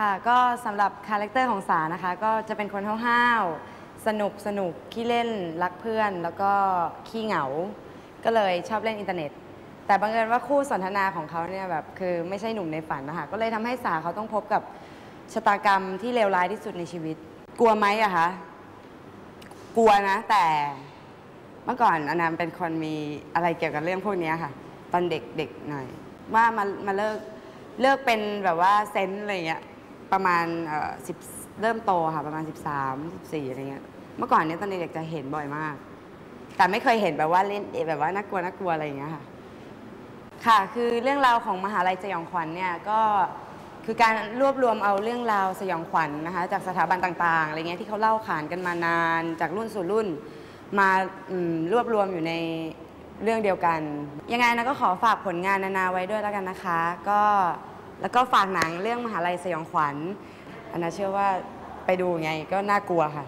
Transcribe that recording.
ค่ะก็สำหรับคาแรคเตอร์ของสานะคะ ก็จะเป็นคนห้าวๆสนุกสนุกขี้เล่นรักเพื่อน แล้วก็ขี้เหงา ก็เลยชอบเล่นอินเทอร์เน็ต แต่บังเอิญว่าคู่สนทนาของเขาเนี่ยแบบคือไม่ใช่หนุ่มในฝันนะคะก็เลยทำให้สาเขาต้องพบกับชะตากรรมที่เลวร้ายที่สุดในชีวิต กลัวไหมอะคะกลัวนะ แต่เมื่อก่อนอนามเป็นคนมีอะไรเกี่ยวกับเรื่องพวกนี้ค่ะ ตอนเด็กๆหน่อย ว่ามามาเลิกเลิกเป็นแบบว่าเซนส์อะไรเงี้ย ประมาณเอ่อสิบเริ่มโตค่ะประมาณ 13 14อะไรเงี้ยเมื่อก่อนเนี้ยตอนเด็กๆจะเห็นบ่อยมาก แต่ไม่เคยเห็นแบบว่าเล่นแบบว่าน่ากลัวน่ากลัวอะไรอย่างเงี้ยค่ะ ค่ะคือเรื่องราวของมหาลัยสยองขวัญเนี่ยก็คือการรวบรวมเอาเรื่องราวสยองขวัญนะคะจากสถาบันต่างๆอะไรเงี้ยที่เขาเล่าขานกันมานานจากรุ่นสู่รุ่น มาอมรวบรวมอยู่ในเรื่องเดียวกัน ยังไงนะก็ขอฝากผลงานนานาไว้ด้วยแล้วกันนะคะ ก็ แล้วก็ฝากหนังเรื่องมหาลัยสยองขวัญอันนาเชื่อว่าไปดูไงก็น่ากลัวค่ะ